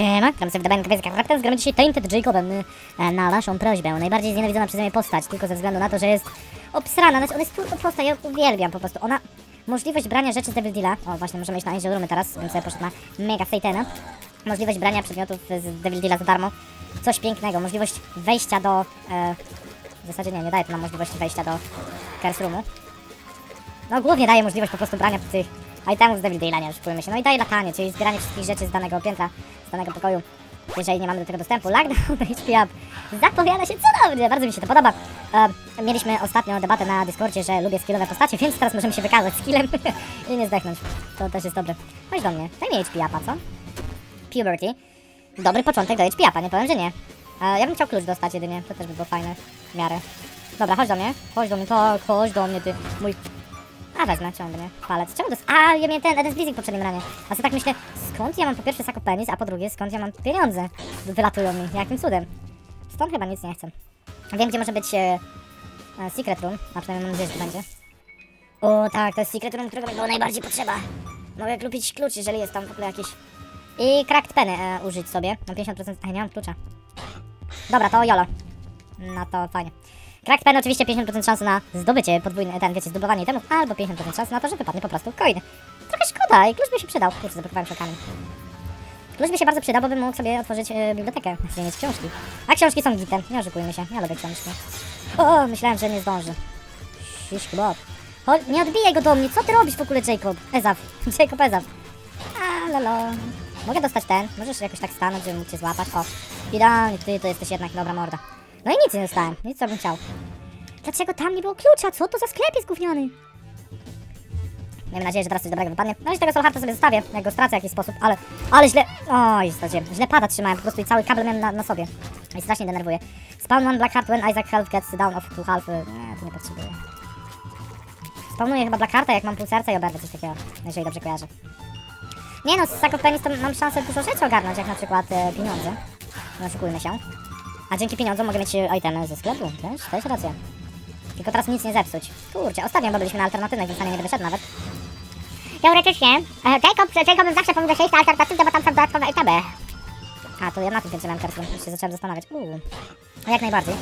Siema, gram sobie w DBN Kwiatka Raptors, gramy dzisiaj Tainted Jacobem y, e, na naszą prośbę. Najbardziej znienawidzona przeze mnie postać, tylko ze względu na to, że jest obsrana. Znaczy, ona jest turbo prosta, ja uwielbiam po prostu. Ona, możliwość brania rzeczy z Devil Deala, o właśnie, możemy iść na Angel Roomy teraz, więc sobie poszedł na Mega Satana. Możliwość brania przedmiotów z Devil Deala za darmo. Coś pięknego, możliwość wejścia do... E, w zasadzie nie, nie daje to nam możliwości wejścia do Curse Roomu. No głównie daje możliwość po prostu brania tych itemów z Devil nie oszukujmy się. No i daje latanie, czyli zbieranie wszystkich rzeczy z danego piętra, z danego pokoju, jeżeli nie mamy do tego dostępu. Lockdown, HP up. Zapowiada się cudownie, bardzo mi się to podoba. E, mieliśmy ostatnio debatę na Discordzie, że lubię skillowe postacie, więc teraz możemy się wykazać skillem i nie zdechnąć. To też jest dobre. Chodź do mnie, daj mi HP upa, co? Puberty. Dobry początek do HP upa, nie powiem, że nie. E, ja bym chciał klucz dostać jedynie, to też by było fajne, w miarę. Dobra, chodź do mnie, chodź do mnie, tak, chodź do mnie, ty, mój a wezmę, czemu by nie? Palec. Czemu to jest? A, ja miałem ten Eden Blazing w poprzednim ranie. A sobie tak myślę, skąd ja mam po pierwsze sako penis, a po drugie, skąd ja mam pieniądze? Wylatują mi, jakim cudem. Stąd chyba nic nie chcę. Wiem, gdzie może być e, e, Secret Room, a przynajmniej mam nadzieję, że to będzie. O, tak, to jest Secret Room, którego mi było najbardziej potrzeba. Mogę kupić klucz, jeżeli jest tam w ogóle jakiś... I Cracked Penny e, użyć sobie. Mam 50%... Ej, nie mam klucza. Dobra, to YOLO. No to fajnie. Crack Pen oczywiście 50% szansy na zdobycie podwójne, ten wiecie, zdobywanie temów, albo 50% szansy na to, że wypadnie po prostu coin. Trochę szkoda i klucz by się przydał. Kurczę, zablokowałem się kamień. Klucz by się bardzo przydał, bo bym mógł sobie otworzyć e, bibliotekę, mieć książki. A książki są gitem, nie oszukujmy się, ja lubię książki. O, myślałem, że nie zdąży. Kebab. Chodź, nie odbijaj go do mnie, co ty robisz w ogóle, Jacob? Ezaf, Jacob Ezaf. A, lolo. Mogę dostać ten, możesz jakoś tak stanąć, żebym mógł cię złapać. O, idealnie, ty to jesteś jednak dobra morda. No i nic nie dostałem, nic co bym chciał. Dlaczego tam nie było klucza? Co to za sklep jest gówniany? Miejmy nadzieję, że teraz coś dobrego wypadnie. No i tego Soulhearta sobie zostawię, jak go stracę w jakiś sposób, ale... Ale źle... Oj, straciłem. Źle pada trzymałem po prostu i cały kabel miałem na, na sobie. I strasznie denerwuje. Spawn one Blackheart when Isaac Health gets down of two half... Nie, to nie potrzebuję. Spawnuję chyba Blackhearta, jak mam pół serca i oberwę coś takiego, jeżeli dobrze kojarzę. Nie no, z Sack of Penis to mam szansę dużo rzeczy ogarnąć, jak na przykład e, pieniądze. Nie oszukujmy się. A dzięki pieniądzom mogę mieć e, itemy ze sklepu, też, też racja. Tylko teraz nic nie zepsuć. Kurczę, ostatnio byliśmy na alternatywnej, więc nie będę szedł nawet. Teoretycznie, e, Jacob, Jacobem zawsze powinno przejść na alternatywne, bo tam są dodatkowe itemy. A, to ja na tym pierwszym kartę, się zacząłem zastanawiać. Uuu. No jak najbardziej.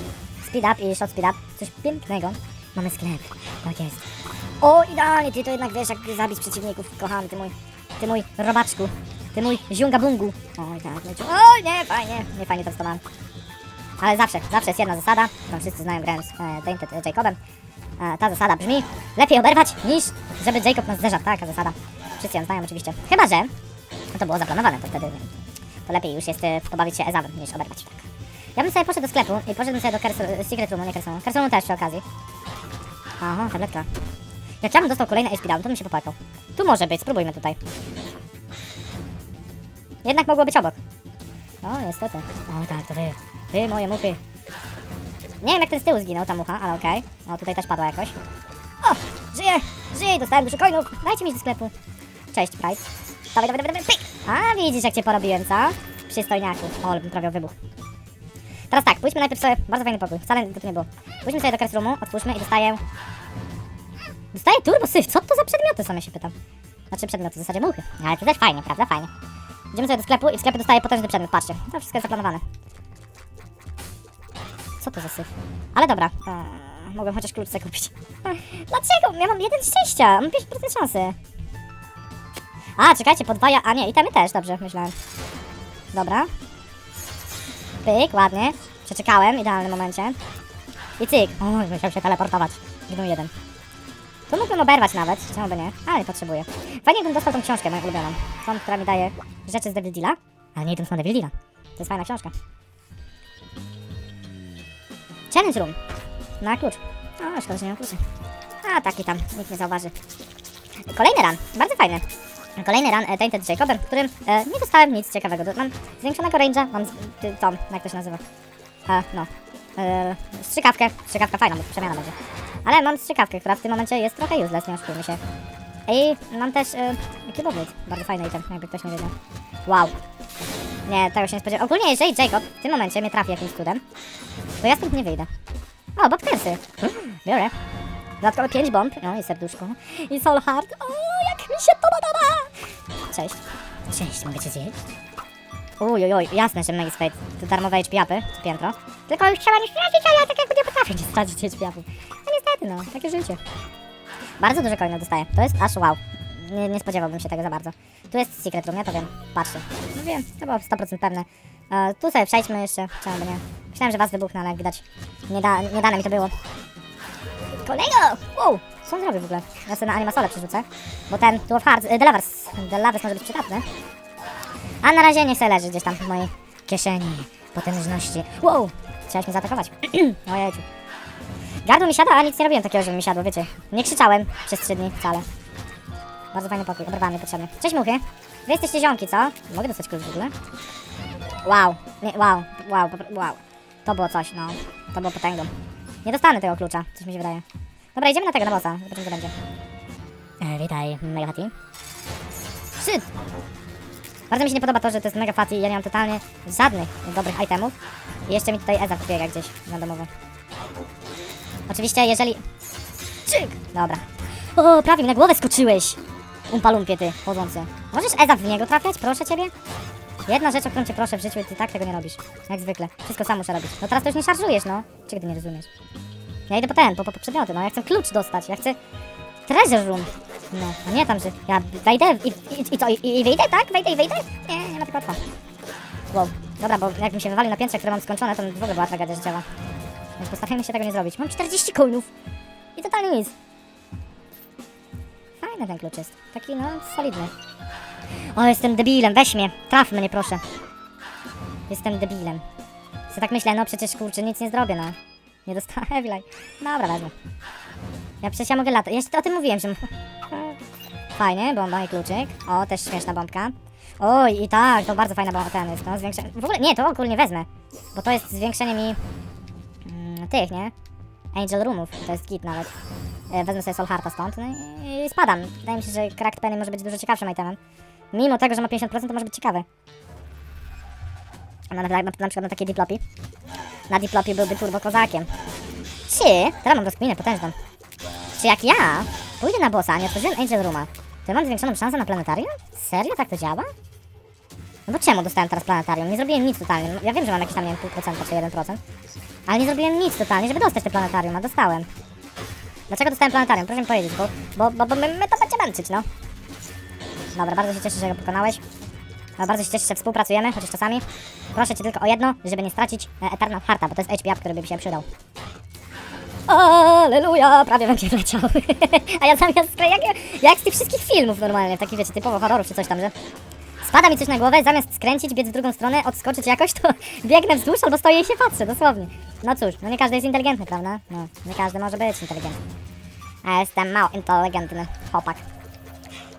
Speed up i shot speed up. Coś pięknego. Mamy sklep. Tak jest. O, idealnie, ty to jednak wiesz, jak zabić przeciwników. Kochany, ty mój, ty mój robaczku. Ty mój ziungabungu. Oj, tak, no i Oj, nie, fajnie, nie fajnie to wstawałem. Ale zawsze, zawsze jest jedna zasada, którą wszyscy znają grając e, Tainted e, Jacobem. E, ta zasada brzmi, lepiej oberwać niż żeby Jacob nas zderzał. Taka zasada. Wszyscy ją znają oczywiście. Chyba, że to było zaplanowane, to wtedy to lepiej już jest e, pobawić się Ezawem niż oberwać. Tak. Ja bym sobie poszedł do sklepu i poszedłbym sobie do Curse, Secret Roomu, nie. Curse Roomu też przy okazji. Aha, tabletka. Jak ja bym dostał kolejny HP down, to bym się popłakał. Tu może być, spróbujmy tutaj. Jednak mogło być obok. No, niestety. O tak, to wy. Wy, moje muchy. Nie wiem jak ten z tyłu zginął, ta mucha, ale okej. O, tutaj też padła jakoś. O, żyję, żyję, dostałem dużo coinów. Dajcie mi do sklepu. Cześć, Pride. Dawaj, dawaj, dawaj, dawaj, pyk. A, widzisz jak cię porobiłem, co? Przystojniaku. O, ale bym prawie wybuch. Teraz tak, pójdźmy najpierw sobie, bardzo fajny pokój, wcale go nie było. Pójdźmy sobie do Curse Roomu, otwórzmy i dostaję... Dostaję turbo syf, co to za przedmioty, same się pytam. Znaczy przedmioty, w zasadzie muchy. Ale to też fajnie, prawda? Fajnie. Idziemy sobie do sklepu i w sklepie dostaję potężny przedmiot, patrzcie. To wszystko jest zaplanowane. Co to za syf? Ale dobra, eee, mogłem chociaż klucz sobie kupić. Dlaczego? Ja mam jeden szczęścia, mam 5% szansy. A, czekajcie, podwaja... A nie, i temy też, dobrze, myślałem. Dobra. Pyk, ładnie. Przeczekałem, idealnym momencie. I cyk. O, musiał się teleportować. Gnój jeden. Tu mógłbym oberwać nawet, czemu by nie, ale nie potrzebuję. Fajnie bym dostał tą książkę moją ulubioną. Tą, która mi daje rzeczy z Devil Deala, ale nie idę na Devil Deala. To jest fajna książka. Challenge Room. Na klucz. O, szkoda, że nie mam kluczy. A, taki tam, nikt nie zauważy. Kolejny run, bardzo fajny. Kolejny run e, Tainted Jacobem, w którym e, nie dostałem nic ciekawego. Mam zwiększonego range'a, mam z, jak to się nazywa? E, no. E, strzykawkę, strzykawka fajna, bo przemiana będzie. Ale mam strzykawkę, która w tym momencie jest trochę useless, nie oszukujmy się. I mam też e, kiboblit, bardzo fajny item, jakby ktoś nie wiedział. Wow. Nie, tego się nie spodziewałem. Ogólnie, jeżeli Jacob w tym momencie mnie trafi jakimś cudem, to ja stąd nie wyjdę. O, Bobkersy. Biorę. Dodatkowe 5 bomb. No i serduszko. I Soul Heart. O, jak mi się to podoba! Cześć. Cześć, mogę cię zjeść? Uj, uj, jasne, że Megis Fate. To darmowe HP upy, co piętro. Tylko już chciała nie stracić, ale ja tak jakby nie potrafię nie stracić HP upów. No niestety, no, takie życie. Bardzo dużo coinów dostaję. To jest aż wow. Nie, nie spodziewałbym się tego za bardzo. Tu jest secret room, ja to wiem. Patrzcie. No wiem, to było 100% pewne. E, tu sobie przejdźmy jeszcze. Czemu nie? Myślałem, że was wybuchnę, ale jak widać nie, da, nie dane mi to było. Kolego! Wow! Co on zrobił w ogóle? Ja sobie na animasolę przerzucę. Bo ten Dwarf Hearts, y, Delavers, Delavers może być przydatny. A na razie niech sobie leży gdzieś tam w mojej kieszeni potężności. Wow! Chciałeś mnie zaatakować. Ojejciu. Gardło mi siada, a nic nie robiłem takiego, żeby mi siadło, wiecie. Nie krzyczałem przez trzy dni wcale. Bardzo fajny pokój, obrywany niepotrzebny. Cześć muchy. Wy jesteście ziomki, co? Mogę dostać klucz w ogóle? Wow, nie, wow, wow, wow. To było coś, no. To było potęgą. Nie dostanę tego klucza, coś mi się wydaje. Dobra, idziemy na tego, na bossa. Zobaczymy, co będzie. E, witaj, Mega Fatty. Bardzo mi się nie podoba to, że to jest Mega Fatty i ja nie mam totalnie żadnych dobrych itemów. I jeszcze mi tutaj Eza biega gdzieś randomowo. Oczywiście, jeżeli... Czyk! Dobra. O, prawie mi na głowę skoczyłeś! Umpalumpie ty, chodzący. Możesz Eza w niego trafiać, proszę ciebie? Jedna rzecz, o którą cię proszę w życiu ty tak tego nie robisz. Jak zwykle. Wszystko sam muszę robić. No teraz to już nie szarżujesz, no. Czego ty nie rozumiesz? Ja idę po ten, po, po, po przedmioty, no. Ja chcę klucz dostać, ja chcę treasure room. No, nie tam, że ja wejdę i, i, i co, i, i wyjdę, tak? Wejdę i wyjdę? Nie, nie ma tak łatwo. Wow. Dobra, bo jakbym się wywalił na piętrze, które mam skończone, to w ogóle była tragedia życiowa. Więc postarajmy się tego nie zrobić. Mam 40 coinów. I totalnie nic. Fajny ten klucz jest. Taki, no, solidny. O, jestem debilem, weź mnie. Traf mnie, proszę. Jestem debilem. Co tak myślę, no przecież kurczę, nic nie zrobię, no. Nie Evilaj. Dobra, wezmę. Ja przecież ja mogę latać. Ja o tym mówiłem, że... Fajnie, bomba i kluczyk. O, też śmieszna bombka. Oj, i tak, to bardzo fajna bomba ten jest, no, zwiększenie... W ogóle, nie, to ogólnie wezmę. Bo to jest zwiększenie mi... Mm, tych, nie? Angel Roomów, to jest git nawet. E, Wezmę sobie Soul Hearta stąd, no i, i spadam. Wydaje mi się, że Cracked Penny może być dużo ciekawszym itemem. Mimo tego, że ma 50%, to może być ciekawy. Na, na, na, na przykład na takie Diplopi. Na Diplopi byłby turbo kozakiem. Czy, teraz mam rozkminę potężną. Czy jak ja pójdę na bossa, nie otworzyłem Angel Rooma, to mam zwiększoną szansę na planetarium? Serio? Tak to działa? No bo czemu dostałem teraz planetarium? Nie zrobiłem nic totalnie. Ja wiem, że mam jakieś tam, nie wiem, pół procenta czy 1%. Ale nie zrobiłem nic totalnie, żeby dostać te planetarium, a dostałem. Dlaczego dostałem planetarium? Proszę mi powiedzieć, bo, bo, bo, bo my, my to będziemy męczyć, no. Dobra, bardzo się cieszę, że go pokonałeś. Bardzo się cieszę, że współpracujemy, chociaż czasami. Proszę cię tylko o jedno, żeby nie stracić e, Eternal Hearta, bo to jest HP który by mi się przydał. Aleluja, prawie bym się wleciał. A ja zamiast jak, jak z tych wszystkich filmów normalnie, takich wiecie, typowo horrorów czy coś tam, że spada mi coś na głowę, zamiast skręcić, biec w drugą stronę, odskoczyć jakoś, to biegnę wzdłuż albo stoję i się patrzę, dosłownie. No cóż, no nie każdy jest inteligentny, prawda? No, nie każdy może być inteligentny. A ja jestem mało inteligentny chłopak.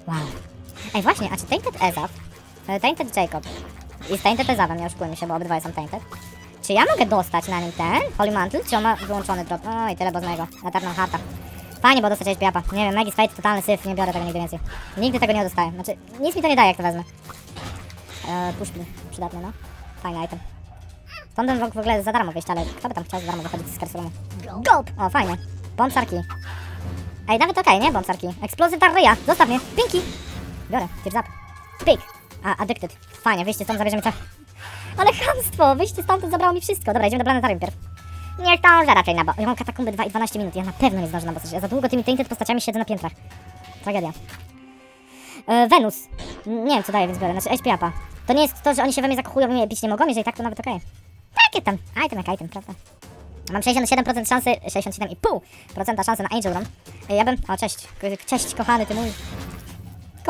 Wow. Ej, właśnie, a czy Tainted Ezaf, e, Tainted Jacob i z Tainted Ezafem, nie oszukujmy się, bo obydwoje są Tainted. Czy ja mogę dostać na nim ten Holy Mantle, czy on ma wyłączony drop? O i tyle bo z mojego, Eternal Hearta. Fajnie było dostać HP upa. Nie wiem, Magis Fate, totalny syf, nie biorę tego nigdy więcej. Nigdy tego nie dostaję. Znaczy, nic mi to nie daje, jak to wezmę. Eee, pushpin, przydatny, no. Fajny item. Mógł w ogóle za darmo wyjść, ale kto by tam chciał za darmo wychodzić z Scarsumu? Gulp! O, fajnie. Bombsarki. Ej, nawet okej, nie? Bombsarki. Explosive Tarryja, zostaw mnie. Pinki! Biorę, tips up. Pik. A, addicted. Fajnie, wyjście stąd, zabierzemy co... Ale chamstwo, wyjście stamtąd zabrało mi wszystko. Dobra, idziemy do planetarium pierw. Nie zdążę raczej na bo. Ja mam katakumby 2 i 12 minut. Ja na pewno nie zdążę na bossa. Ja za długo tymi tainted postaciami siedzę na piętrach. Tragedia. E, Wenus. Nie wiem co daje, więc biorę. Znaczy HP upa. To nie jest to, że oni się we mnie zakochują i mnie bić nie mogą, jeżeli tak to nawet okej. Takie tam. Item jak item, prawda? Mam 67% szansy, 67,5% szansy na Angel Run. E, Ja bym... O, cześć. Cześć, kochany, ty mój.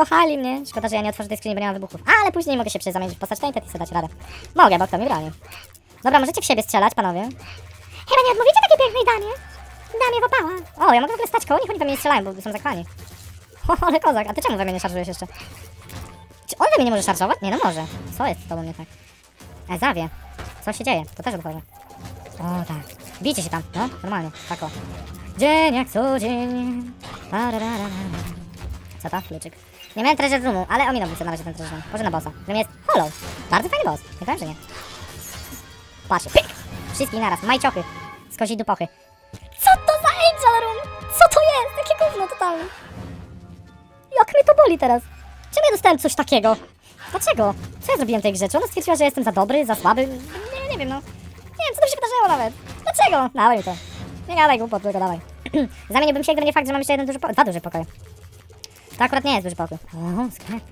Kochali mnie. Szkoda, że ja nie otworzę tej skrzyni, bo nie mam wybuchów. Ale później mogę się przezamienić w postać Tainted i sobie dać radę. Mogę, bo kto mi broni. Dobra, możecie w siebie strzelać, panowie. Chyba nie odmówicie takiej pięknej damie. Damie wopała. O, ja mogę w ogóle stać koło nich, oni we mnie nie strzelają, bo są zakwani. O, ale kozak, a ty czemu we mnie nie szarżujesz jeszcze? Czy on we mnie nie może szarżować? Nie, no może. Co jest z tobą nie tak? E, zawie. Co się dzieje? To też otworzę. O, tak. Bijcie się tam, no, normalnie, tak o. Dzień jak co dzień. Co to? Kluczyk. Nie miałem treasure roomu, ale ominąłbym sobie na razie ten treasure room. Może na bossa. Którym jest Hollow. Bardzo fajny boss. Nie powiem, że nie. Patrzcie, pyk! Wszystkich naraz, majciochy. Z koziej dupochy. Co to za angel room? Co to jest? Jakie gówno totalne. Jak mnie to boli teraz? Czemu ja dostałem coś takiego? Dlaczego? Co ja zrobiłem tej grze? Czy ona stwierdziła, że jestem za dobry, za słaby? Nie, nie wiem, no. Nie wiem, co tam się wydarzyło nawet. Dlaczego? Dawaj mi to. Nie gadaj głupot, tylko dawaj. Zamieniłbym się, gdyby nie fakt, że mam jeszcze jeden duży pokój. Dwa duże pokoje. To akurat nie jest duży pokój. O, sklep.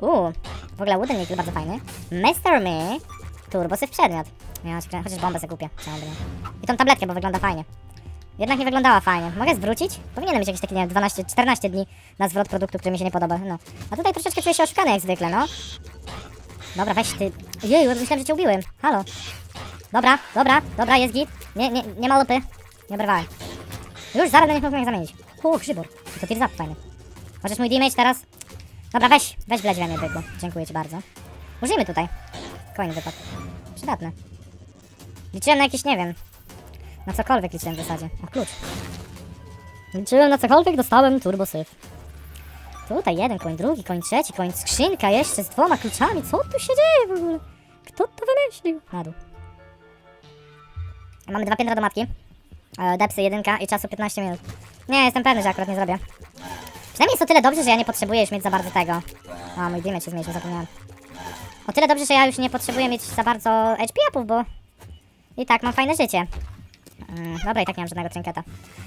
Uuu, w ogóle wooden jest bardzo fajny. Mr. Me, turbosyf przedmiot. Ja krę- chociaż bombę sobie kupię. Chciałbym. I tą tabletkę, bo wygląda fajnie. Jednak nie wyglądała fajnie. Mogę zwrócić? Powinienem mieć jakieś takie, nie wiem, 12, 14 dni na zwrot produktu, który mi się nie podoba. No. A tutaj troszeczkę czuję się oszukany jak zwykle, no. Dobra, weź ty. Jeju, myślałem, że cię ubiłem. Halo. Dobra, dobra, dobra, jest git. Nie, nie, nie ma lupy. Nie oberwałem. Już zaraz będziesz mógł mnie zamienić. O, grzybor. I to up fajny. Możesz mój damage teraz? Dobra, weź, weź wleć mnie, bydło. Dziękuję ci bardzo. Użyjmy tutaj. Coin wypadł. Przydatne. Liczyłem na jakieś, nie wiem. Na cokolwiek liczyłem w zasadzie. O, klucz. Liczyłem na cokolwiek, dostałem turbo syf. Tutaj jeden koń, drugi koń, trzeci koń, skrzynka jeszcze z dwoma kluczami. Co tu się dzieje w ogóle? Kto to wymyślił? Na dół. Mamy dwa piętra do matki. E, Depsy jedynka i czasu 15 minut. Nie, jestem pewny, że akurat nie zrobię. Przynajmniej jest o tyle dobrze, że ja nie potrzebuję już mieć za bardzo tego. A, mój damage się zmniejszył, zapomniałem. O tyle dobrze, że ja już nie potrzebuję mieć za bardzo HP upów, bo i tak mam fajne życie. Mm, dobra, i tak nie mam żadnego trinketa.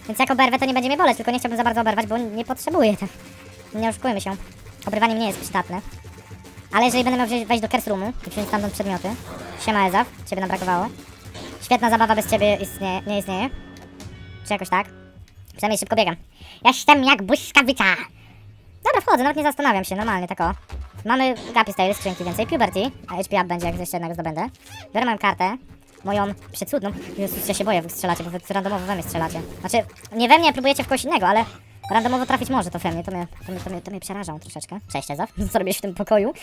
Więc jak oberwę, to nie będzie mnie boleć, tylko nie chciałbym za bardzo oberwać, bo nie potrzebuję tak. Nie oszukujmy się. Obrywanie nie jest przydatne. Ale jeżeli będę miał wejść do Curse Roomu i wziąć stamtąd przedmioty. Siema Ezaf, ciebie nam brakowało. Świetna zabawa bez ciebie istnieje, nie istnieje. Czy jakoś tak? Przynajmniej szybko biegam. Jestem jak błyskawica. Dobra, wchodzę, nawet nie zastanawiam się, normalnie, tak o. Mamy Gapi Style, skrzynki więcej, Puberty, a HP Up będzie, jak jeszcze jednego zdobędę. Biorę moją kartę, moją przecudną. Jezus, ja się boję, wy strzelacie, bo wy randomowo we mnie strzelacie. Znaczy, nie we mnie, próbujecie w kogoś innego, ale randomowo trafić może to we mnie, to mnie, to mnie, to mnie, to mnie troszeczkę. Cześć, co robisz w tym pokoju?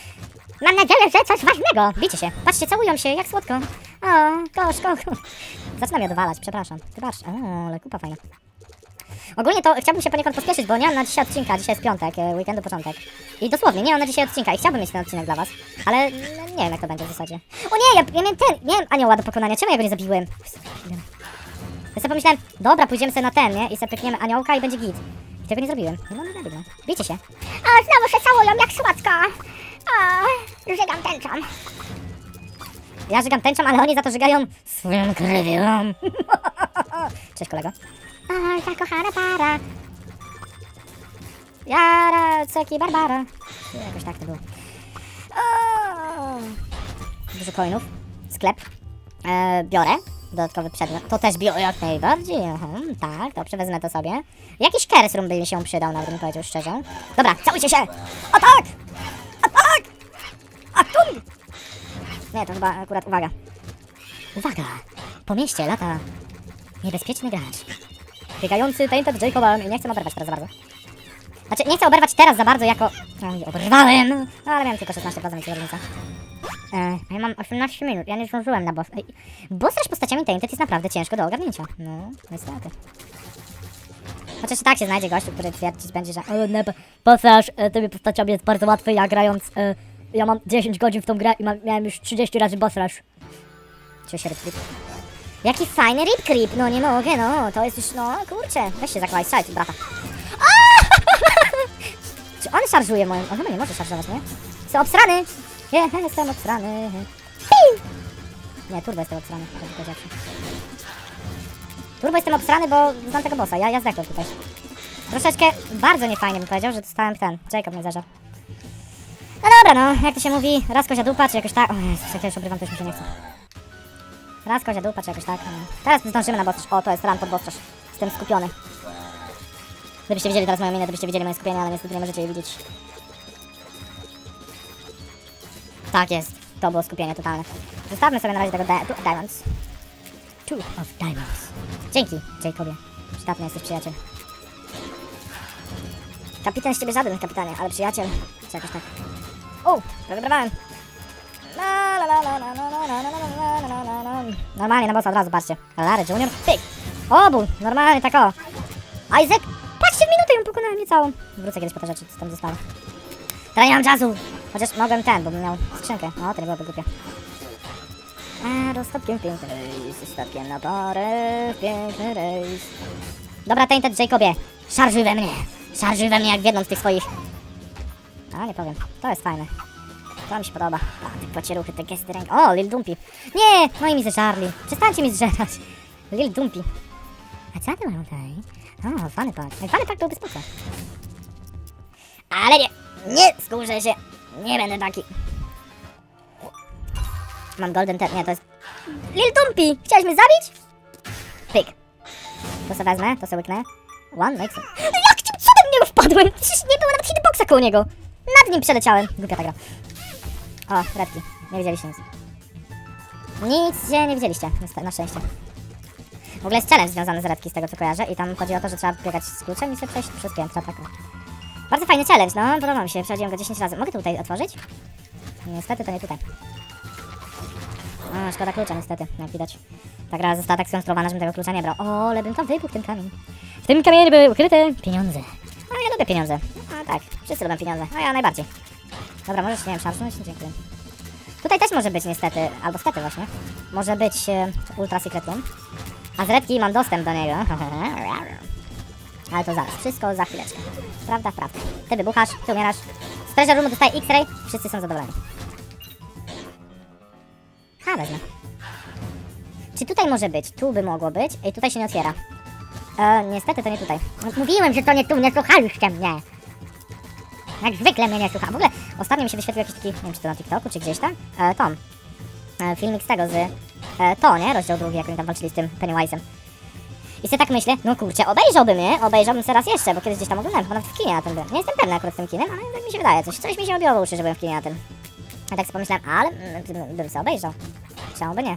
Mam nadzieję, że coś ważnego. Bicie się, patrzcie, całują się, jak słodko. O, kosz, kosz. Zaczynam je dowalać, przepraszam. Ty patrz, o, ale kupa fajna. Ogólnie to chciałbym się poniekąd pospieszyć, bo nie mam na dzisiaj odcinka, dzisiaj jest piątek, e, weekendu początek. I dosłownie, nie mam na dzisiaj odcinka i chciałbym mieć ten odcinek dla was, ale no, nie wiem jak to będzie w zasadzie. O nie, ja, ja miałem ten, miałem anioła do pokonania, czemu ja go nie zabiłem? Ja sobie pomyślałem, dobra, pójdziemy sobie na ten, nie? I sobie pykniemy aniołka i będzie git. I tego nie zrobiłem. No, no, no. Bijcie się. O, znowu się całują jak słodko. O, żygam tęczą. Ja żygam tęczą, ale oni za to żygają swoją krwią. Cześć kolego. O, zakochana para. Jara, ceki, Barbara. Jakoś tak to było. O! Dużo coinów. Sklep. E, biorę. Dodatkowy przedmiot. To też biorę jak najbardziej. Aha, tak, dobrze, wezmę to sobie. Jakiś Keres Room by mi się przydał, nawet bym powiedział szczerze. Dobra, całujcie się! Atak! Atak! Atum! Nie, to chyba akurat uwaga. Uwaga! Po mieście lata niebezpieczny gracz. Biegający Tainted Jacobem i nie chcę oberwać teraz za bardzo. Znaczy, nie chcę oberwać teraz za bardzo jako... Oj, oberwałem! No, ale miałem tylko 16 razem więc różnica. E, ja mam 18 minut, ja nie zdążyłem na boss. Ej, Boss rush postaciami Tainted jest naprawdę ciężko do ogarnięcia. No, niestety. Chociaż i tak się znajdzie gościu, który twierdzić będzie, że e, nie, rush e, tymi postaciami jest bardzo łatwy, ja grając... E, ja mam 10 godzin w tą grę i mam, miałem już 30 razy boss rush. Cio się. Jaki fajny rip creep, no nie mogę, no, to jest już, no, kurczę. Weź się zakładaj, strzelaj tu, brata. Czy on szarżuje moją... On chyba nie może szarżować, nie? Jestem obsrany! Nie, jestem obsrany. Piu! Nie, turbo jestem obsrany. Turbo jestem obsrany, bo znam tego bossa, ja, ja zdechłem tutaj. Troszeczkę bardzo niefajnie bym powiedział, że dostałem ten. Jacob mnie zażał. No dobra, no, jak to się mówi, raz kozia dupa, czy jakoś tak... O Jezus, jak ja już obrywam, to już mi się nie chce. Raz kozia dupa, czy jakoś tak. No. Teraz zdążymy na boss rush. O, to jest run pod boss rush. Jestem skupiony. Gdybyście widzieli teraz moją minę, to byście widzieli moje skupienie, ale niestety nie możecie jej widzieć. Tak jest. To było skupienie totalne. Zostawmy sobie na razie tego di diamonds. Two of diamonds. Dzięki, Jacobie. Przydatny jesteś przyjaciel. Kapitan z ciebie żaden, kapitanie, ale przyjaciel. Czy jakoś tak. O, prawie brałem. Normalnie na bossa od razu, patrzcie. Larry Junior, pyk. Obu, normalnie tak o. Isaac, patrzcie, w minutę ją pokonałem niecałą. Wrócę kiedyś po te rzeczy, co tam zostało. Teraz nie mam czasu. Chociaż mogłem ten, bo bym miał skrzynkę. O, to nie byłoby głupie. A, rozstopkiem piękny rejs, stopkiem na parę, piękny rejs. Dobra, Tainted Jacobie, szarżuj we mnie. Szarżuj we mnie jak w jedną z tych swoich. A, nie powiem. To jest fajne. To mi się podoba. A, te pocieruchy, te gesty ręki. O, Lil Dumpy. Nie, no i mi zeżarli. Przestańcie mi zżerać. Lil Dumpy. A co ty mają tutaj? O. Fany pak byłby spoko. Ale nie, nie skurzę się. Nie będę taki. Mam golden ten, nie, to jest... Lil Dumpy! Chciałeś mnie zabić? Pyk. To sobie wezmę, to sobie łyknę. One makes it. Jak cudem w niego wpadłem? Przecież nie było nawet hitboxa koło niego. Nad nim przeleciałem. Głupia ta gra. O, redki. Nie widzieliście nic. Nic się nie widzieliście, na szczęście. W ogóle jest challenge związany z redki, z tego co kojarzę. I tam chodzi o to, że trzeba biegać z kluczem i sobie przejść przez piętro, tak. Bardzo fajny challenge, no, podoba mi się. Przechodziłem go 10 razy. Mogę tutaj otworzyć? Niestety to nie tutaj. A, szkoda klucza niestety, jak widać. Ta gra została tak skonstruowana, żebym tego klucza nie brał. O, ale bym tam wybuchł ten kamień. W tym kamieniu były ukryte pieniądze. A ja lubię pieniądze. A tak, wszyscy lubią pieniądze. A ja najbardziej. Dobra, możesz, nie wiem, szarpnąć? Dziękuję. Tutaj też może być niestety, albo stety właśnie, może być e, Ultra Secret Room. A z Redki mam dostęp do niego. Ale to zaraz, wszystko za chwileczkę. Prawda, prawda. Ty wybuchasz, ty umierasz. Z Treasure Roomu dostaje X-Ray, wszyscy są zadowoleni. Ha, wezmę. Czy tutaj może być? Tu by mogło być. Ej, tutaj się nie otwiera. E, niestety to nie tutaj. Mówiłem, że to nie tu, nie słuchaliście mnie. Jak zwykle mnie nie słucha. W ogóle ostatnio mi się wyświetlił jakiś taki, nie wiem czy to na TikToku, czy gdzieś tam, e, Tom. E, filmik z tego, z e, to, nie? Rozdział drugi, jak oni tam walczyli z tym Pennywise'em. I sobie tak myślę, no kurczę, obejrzałbym je, obejrzałbym sobie raz jeszcze, bo kiedyś gdzieś tam oglądałem, chyba nawet w kinie na tym. Nie jestem pewna akurat z tym kinem, ale tak mi się wydaje, coś, coś mi się obiło w uszy, że byłem w kinie na tym. Ja tak sobie pomyślałem, ale mm, bym sobie obejrzał. Czemu by nie?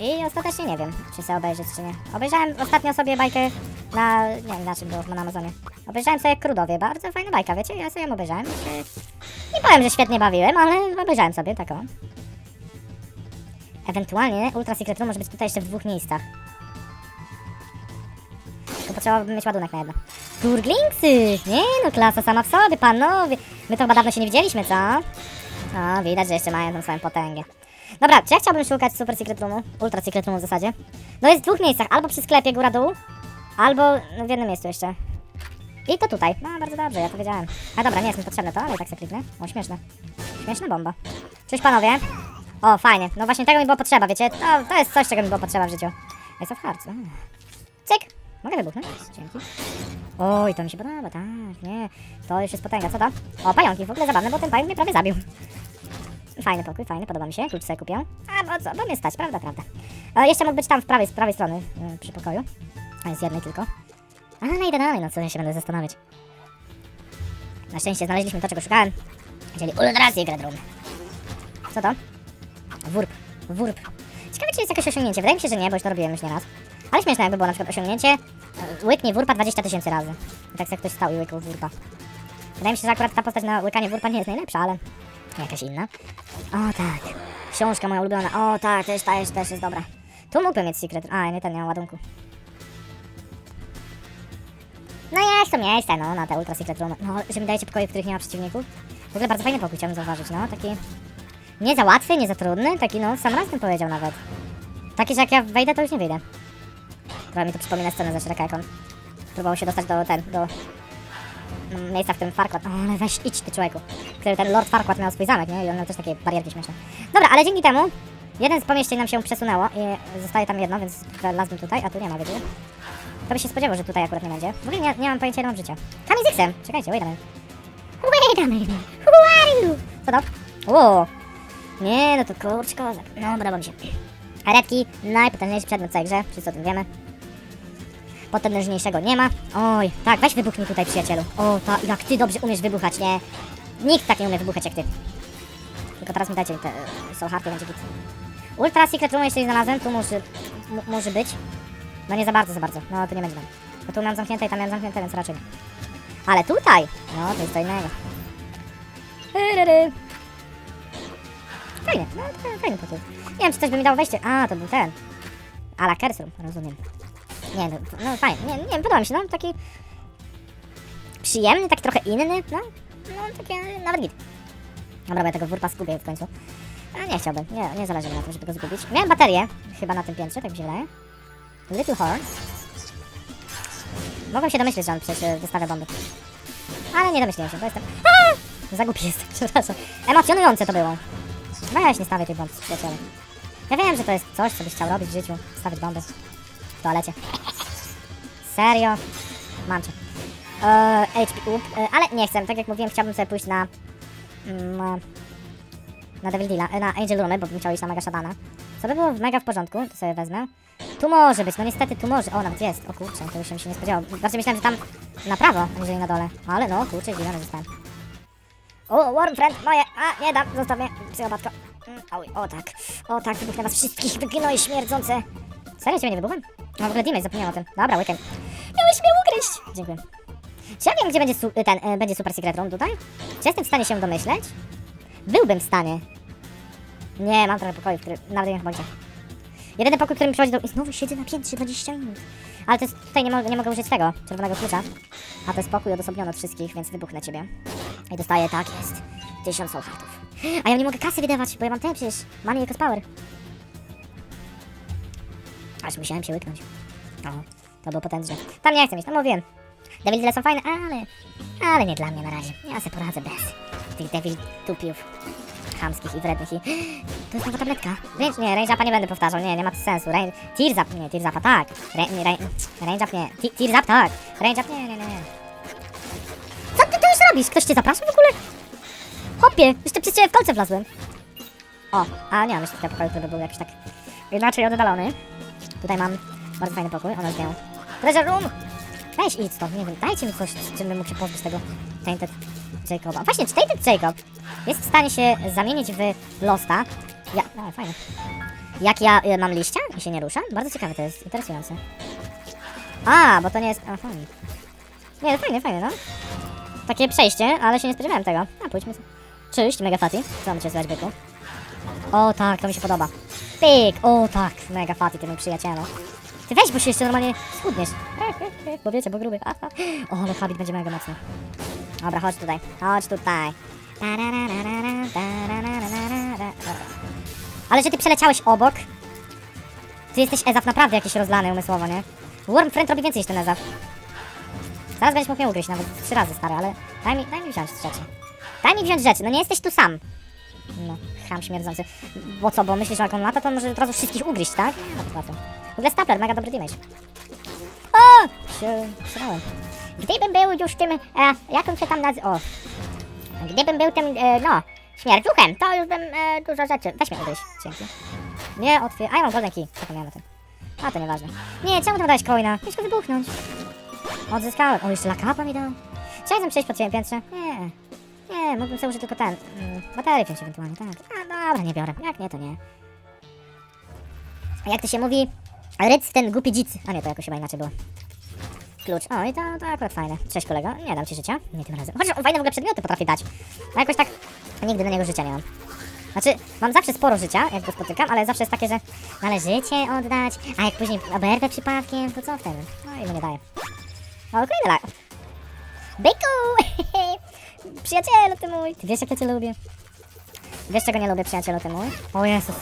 I ostatecznie nie wiem, czy sobie obejrzeć, czy nie. Obejrzałem ostatnio sobie bajkę na, nie wiem na czym było, na Amazonie. Obejrzałem sobie Krudowie, bardzo fajna bajka, wiecie, ja sobie ją obejrzałem. się- Nie powiem, że świetnie bawiłem, ale obejrzałem sobie taką. Ewentualnie Ultra Secret Room może być tutaj jeszcze w dwóch miejscach. To potrzebowałbym mieć ładunek na jedno. Turglingsy! Nie no, klasa sama w sobie, panowie. My to chyba dawno się nie widzieliśmy, co? No, widać, że jeszcze mają tą swoją potęgę. Dobra, czy ja chciałbym szukać Super Secret Roomu? Ultra Secret Roomu w zasadzie. No jest w dwóch miejscach, albo przy sklepie góra-dół, albo no, w jednym miejscu jeszcze. I to tutaj. No, bardzo dobrze, ja to wiedziałem. A dobra, nie jest mi potrzebne to, ale i tak sobie kliknę. O, śmieszne. Śmieszna bomba. Cześć panowie. O, fajnie. No właśnie tego mi było potrzeba, wiecie? To, to jest coś, czego mi było potrzeba w życiu. Jest of Hearts. Mm. Cyk. Mogę wybuchnąć? Dzięki. Oj, to mi się podoba, tak, nie. To już jest potęga, co to? O, pająki, w ogóle zabawne, bo ten pająk mnie prawie zabił. Fajny pokój, fajny, podoba mi się. Klucz sobie kupię. A, bo co, bo mnie stać, prawda, prawda. E, jeszcze mógł być tam w prawej, z prawej strony e, przy pokoju. A z jednej tylko. Ale idę dalej, no co ja się będę zastanawiać. Na szczęście znaleźliśmy to, czego szukałem. Czyli Ultra Secret Room. Co to? Wurp. Wurp. Ciekawe, czy jest jakieś osiągnięcie. Wydaje mi się, że nie, bo już to robiłem już nieraz. Ale śmieszne, jakby było na przykład osiągnięcie. e, Łyknij wurpa 20 tysięcy razy. I tak sobie ktoś stał i łykał wurpa. Wydaje mi się, że akurat ta postać na łykanie wurpa nie jest najlepsza, ale jakaś inna. O tak. Książka moja ulubiona. O tak, też ta jest, też jest dobra. Tu mógłbym mieć secret. A, nie ten, nie mam ładunku. No jest to miejsce, no, na te ultra secret room. No, że mi dajecie pokoje, w których nie ma przeciwników. W ogóle bardzo fajny pokój, chciałbym zauważyć, no, taki... Nie za łatwy, nie za trudny, taki, no, sam raz bym powiedział nawet. Taki, że jak ja wejdę, to już nie wyjdę. Trochę mi to przypomina scenę ze Shreka, jak on próbował się dostać do, ten, do mm, miejsca, w którym Farquaad... O, ale weź, idź ty człowieku. Który ten Lord Farquaad miał swój zamek, nie? I on miał też takie barierki śmieszne. Dobra, ale dzięki temu jeden z pomieszczeń nam się przesunęło i zostaje tam jedno, więc wlazłem tutaj, a tu nie ma, wiecie? To by się spodziewał, że tutaj akurat nie będzie. W ogóle nie, nie mam pojęcia, ile mam życia. Kamień z X-em! Czekajcie, wait a minute. Wait a minute. Who are you? Co to? O! Nie, no to kurczę kozak. No, podoba mi się. A redki, najpotężniejszy przedmiot w całej grze, wszyscy o tym wiemy. Potężniejszego nie ma. Oj, tak, weź wybuchnij tutaj, przyjacielu. O, ta, jak ty dobrze umiesz wybuchać, nie? Nikt tak nie umie wybuchać jak ty. Tylko teraz mi dajcie te Soul Hearty, będzie git. Ultra Secret Room jeszcze nie znalazłem, tu może, może być. No nie za bardzo, za bardzo. No, tu nie będzie tam. Bo tu miałem zamknięte i tam miałem zamknięte, więc raczej nie. Ale tutaj! No, to jest co innego. Fajnie, no to fajny pokój. Nie wiem, czy coś by mi dało wejście. A, to był ten. Ala Kersrum, rozumiem. Nie, no, no fajnie, nie, nie wiem, podoba mi się, no, taki przyjemny, taki trochę inny, no, no, takie nawet git. Dobra, bo ja tego wurpa zgubię w końcu. A nie chciałbym, nie, nie zależy mi na tym, żeby go zgubić. Miałem baterię, chyba na tym piętrze, tak mi się wydaje. Little Horn. Mogłem się domyśleć, że on przecież e, wystawia bomby. Ale nie domyśliłem się, bo jestem... A! Za głupi jestem, przepraszam. Emocjonujące to było. Weź, nie stawiaj tej bomby, przyjaciele. Ja wiem, że to jest coś, co byś chciał robić w życiu. Stawić bomby. W toalecie. Serio? Mam cię. Eee, HP up, e, ale nie chcę. Tak jak mówiłem, chciałbym sobie pójść na... Mm, na Devil Deala, e, na Angel Roomy, bo bym chciał iść na Mega Shadana. Co by było mega w porządku, to sobie wezmę. Tu może być, no niestety tu może. O, nawet jest. O kurczę, już się nie spodziewało. Znaczy myślałem, że tam na prawo, aniżeli na dole. Ale no, kurczę, zdziwiony zostałem. O, Warm Friend, moje! A, nie dam, zostaw mnie, psychopatka. Mm, Oj, o tak, o tak, wybuchnę was wszystkich, wygnoj śmierdzące. Serio, ciebie nie wybuchłem? No w ogóle Dimage, zapomniałem o tym. Dobra, weekend. Miałeś mnie ugryźć! Dziękuję. Czy ja wiem, gdzie będzie, su- ten, e, będzie Super Secret Room tutaj? Czy jestem w stanie się domyśleć? Byłbym w stanie. Nie, mam trochę pokoju, który nawet nie wiem. Jedyny pokój, który mi przychodzi do... I znowu siedzę na piętrze 20 minut. Ale to jest, tutaj nie, mogę, nie mogę użyć tego, czerwonego klucza. A to jest pokój odosobniony od wszystkich, więc wybuchnę ciebie. I dostaję, tak jest, tysiąc soul heartów. A ja nie mogę kasy wydawać, bo ja mam ten przecież. Money equals power. Aż musiałem się łyknąć. O, to było potężne. Tam nie chcę mieć, tam mówiłem. Devil są fajne, ale... Ale nie dla mnie na razie. Ja sobie poradzę bez tych Devil tupiów. Chamskich i wrednych i... To jest nowa tabletka. Range, nie, range upa nie będę powtarzał, nie, nie ma sensu. Range, tears up, nie, tears upa tak. Ra, nie, ra, range up nie, Te- tears up tak. Range up nie, nie, nie. Co ty tu już robisz? Ktoś cię zapraszał w ogóle? Hopie, jeszcze przez ciebie w kolce wlazłem. O, a nie mam jeszcze tego pokoju, który był jakiś tak inaczej oddalony. Tutaj mam bardzo fajny pokój, ona zdjął. Treasure room! Weź idź stąd, nie wiem, dajcie mi coś, czym bym mógł się pozbyć tego Tainted Właśnie, czy Tainted Jacob jest w stanie się zamienić w Losta? Ja, no fajnie. Jak ja y, mam liścia i się nie ruszam? Bardzo ciekawe to jest, interesujące. A, bo to nie jest... Aha. Nie, fajnie, fajnie, no. Takie przejście, ale się nie spodziewałem tego. A, pójdźmy. Cześć, Mega Fatty. Co mam cię byku? O tak, to mi się podoba. Pyk, o tak, Mega Fatty, ty mój przyjacielu. Ty weź, bo się jeszcze normalnie schudniesz. Bo wiecie, bo gruby. O, ale habit będzie mega mocny. Dobra, chodź tutaj, chodź tutaj. Ale że ty przeleciałeś obok. Ty jesteś Ezaf naprawdę jakiś rozlany umysłowo, nie? Worm Friend robi więcej niż ten Ezaf. Zaraz będziesz mógł mnie ugryźć nawet trzy razy, stary, ale daj mi, daj mi wziąć rzeczy. Daj mi wziąć rzeczy, no nie jesteś tu sam. No, cham śmierdzący. Bo co, bo myślisz, że jak on lata, to może od razu wszystkich ugryźć, tak? No to. W ogóle Stapler, mega dobry damage. O! Się. Gdybym był już tym, e, jak on się tam nazywa, o. Gdybym był tym, e, no, śmierdziuchem, to już bym e, dużo rzeczy... Weź mnie ugryźć, dzięki. Nie otwier... A ja mam golden key, zapomniałem o tym. A to nieważne. Nie, czemu tam dałeś coina? Chciałeś go wybuchnąć. Odzyskałem. O, jeszcze lakapa mi dał. Chciałem przejść po twoim piętrze? Nie. Nie, mógłbym sobie użyć tylko ten. Mm, baterię wziąć ewentualnie, tak. A, dobra, nie biorę. Jak nie, to nie. A jak to się mówi? Ryc ten głupi dzic. A nie, to jakoś chyba inaczej było. Klucz. O, i to, to akurat fajne. Cześć kolego. Nie dam ci życia. Nie tym razem. Chociaż on fajne w ogóle przedmioty potrafi dać. A jakoś tak nigdy na niego życia nie mam. Znaczy, mam zawsze sporo życia, jak go spotykam, ale zawsze jest takie, że należy życie oddać, a jak później oberwę przypadkiem, to co wtedy? No i mu nie daje. O, kolejny lag. Byku! Przyjacielu ty mój! Ty wiesz, jak ja cię lubię? Wiesz, czego nie lubię, przyjacielu ty mój? O Jezus.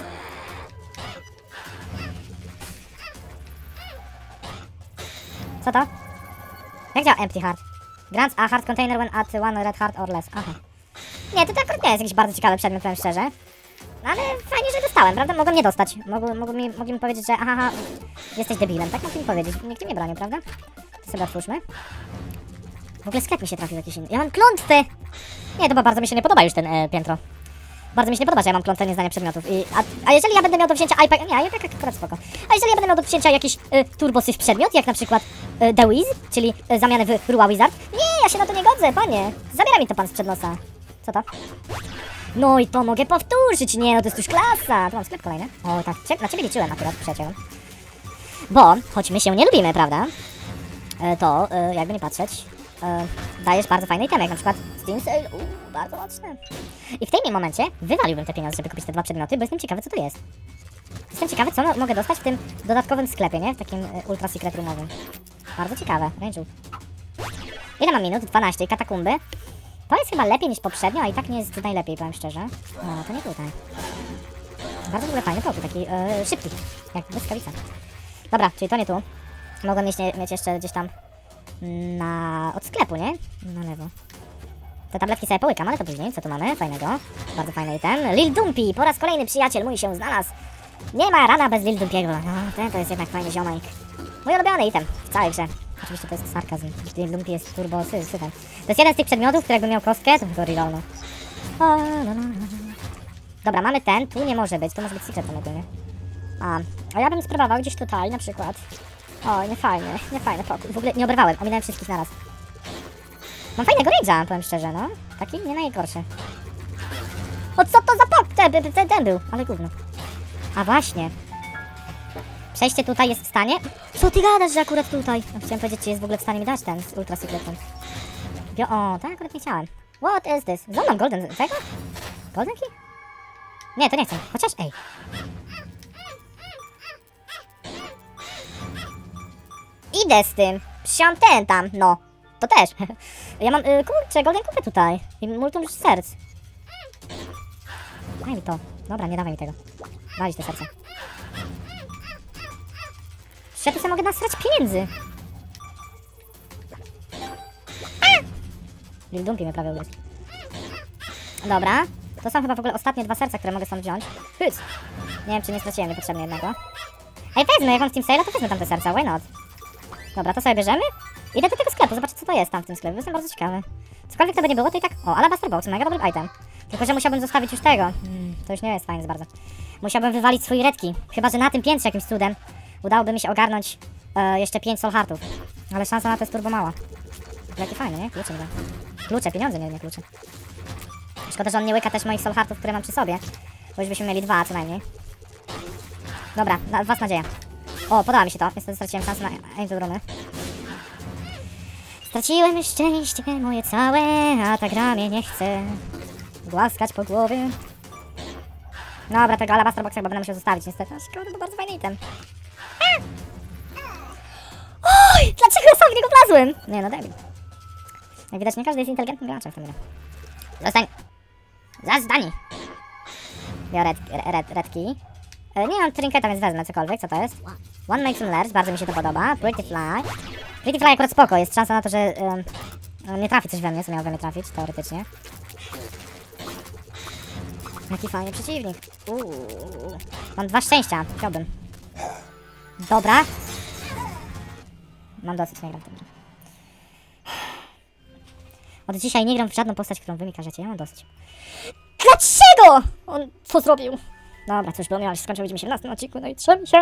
Co to? Jak działa empty heart? Grants a heart container when at one red heart or less. Aha. Nie, to, akurat nie jest jakiś bardzo ciekawy przedmiot, powiem szczerze. No ale fajnie, że dostałem, prawda? Mogłem nie dostać. Mogły, mogły mi, mogli mi powiedzieć, że aha, aha, jesteś debilem. Tak mogli mi powiedzieć. Nikt mi nie bronił, prawda? To sobie otwórzmy. W ogóle sklep mi się trafił jakiś inny. Ja mam klątwę! Nie, to bardzo mi się nie podoba już ten e, piętro. Bardzo mi się nie podoba, że ja mam klątwę nieznania przedmiotów. I, a, a jeżeli ja będę miał do wzięcia iPad... Nie, iPad akurat spoko. A jeżeli ja będę miał do wzięcia jakiś turbosyf przedmiot, jak na przykład e, The Wiz, czyli e, zamianę w Rua Wizard. Nie, ja się na to nie godzę, panie. Zabiera mi to pan sprzed nosa. Co to? No i to mogę powtórzyć. Nie, no to jest już klasa. Tu mam sklep kolejny. O, tak, na ciebie liczyłem akurat, przyjacielu. Bo, choć my się nie lubimy, prawda? To, jakby nie patrzeć, dajesz bardzo fajny item, jak na przykład Steam Sale. Uuu, bardzo mocny. I w tym momencie wywaliłbym te pieniądze, żeby kupić te dwa przedmioty, bo jestem ciekawy, co to jest. Jestem ciekawy, co mo- mogę dostać w tym dodatkowym sklepie, nie? W takim e, ultra secret roomowym. Bardzo ciekawe. Range'ów. Ile mam minut? 12. I katakumby. To jest chyba lepiej niż poprzednio, a i tak nie jest najlepiej, powiem szczerze. No, to nie tutaj. Bardzo w ogóle fajny pokój, taki e, szybki, jak błyskawica. Dobra, czyli to nie tu. Mogłem mieć, mieć jeszcze gdzieś tam na... od sklepu, nie? Na lewo. Te tabletki sobie połykam, ale to później. Co tu mamy? Fajnego. Bardzo fajny item. Lil Dumpy, po raz kolejny przyjaciel mój się znalazł. Nie ma rana bez Lil Dumpiego. No, ten to jest jednak fajny ziomek. Mój ulubiony item w całej grze. Oczywiście to jest sarkazm. Lil Dumpy jest turbo sy, syfem. To jest jeden z tych przedmiotów, jakby miał kostkę, to go. Dobra, mamy ten. Tu nie może być. To może być secret ogólnie. A, a ja bym spróbował gdzieś tutaj na przykład. O, nie fajny, nie pokój. W ogóle nie oberwałem, ominąłem wszystkich naraz. Mam fajnego rage'a, powiem szczerze, no. Taki nie najgorszy. O co to za pok? Ten, ten, ten, był, ale gówno. A właśnie. Przejście tutaj jest w stanie? Co ty gadasz, że akurat tutaj? Ja chciałem powiedzieć, czy jest w ogóle w stanie mi dać ten z ultra secretem. Bio o, tak akurat nie chciałem. What is this? Mam golden, tego? Golden key? Nie, to nie chcę. Chociaż, ej. Idę z tym. Przysiąłem ten tam, no. To też. Ja mam, y, kurczę, golden kupę tutaj. I multum serc. Daj mi to. Dobra, nie dawaj mi tego. Walić te serce. Przecież ja tu sobie mogę nasrać pieniędzy. Lil mnie prawie ugryzł. Dobra. To są chyba w ogóle ostatnie dwa serca, które mogę stąd wziąć. Hyc. Nie wiem, czy nie straciłem niepotrzebnie jednego. Ej, wezmę, jak mam Steam Sale, to wezmę tam te serca, why not? Dobra, to sobie bierzemy. Idę do tego sklepu, zobaczyć co to jest tam w tym sklepie, jestem bardzo ciekawy. Cokolwiek to by nie było, to i tak... O, Alabaster Box, mega dobry item. Tylko, że musiałbym zostawić już tego. Hmm, to już nie jest fajne bardzo. Musiałbym wywalić swoje redki. Chyba, że na tym piętrze jakimś cudem udałoby mi się ogarnąć e, jeszcze 5 soul heartów. Ale szansa na to jest turbo mała. Jakie fajne, nie? Klucze nie. Klucze, pieniądze, nie, nie klucze. Szkoda, że on nie łyka też moich soul heartów, które mam przy sobie. Bo już byśmy mieli dwa co najmniej. Dobra, na, was nadzieja. O, podoba mi się to. Niestety straciłem szansę na Angel Runy. Straciłem szczęście moje całe, a ta gra mnie nie chce głaskać po głowie. Dobra, tego Alabaster Boxa chyba będę musiał zostawić niestety. Szkoda, to bardzo fajny item. Oj, dlaczego sam w niego wlazłem? Nie no, debil. Jak widać, nie każdy jest inteligentnym graczem w tym grze. Zostań. Zazdani. Biorę red, red. E, Nie mam trinketa, więc wezmę cokolwiek. Co to jest? One makes some layers, bardzo mi się to podoba. Pretty fly. Pretty fly akurat spoko, jest szansa na to, że em, nie trafi coś we mnie, co miało we mnie trafić, teoretycznie. Jaki fajny przeciwnik. Uuu. Mam dwa szczęścia, chciałbym. Dobra. Mam dosyć, nie gram w tym. Od dzisiaj nie gram w żadną postać, którą wy mi każecie, ja mam dosyć. Dlaczego on co zrobił? Dobra, cóż, bo miał się skończył, widzimy się w następnym odcinku, no i trzymaj się!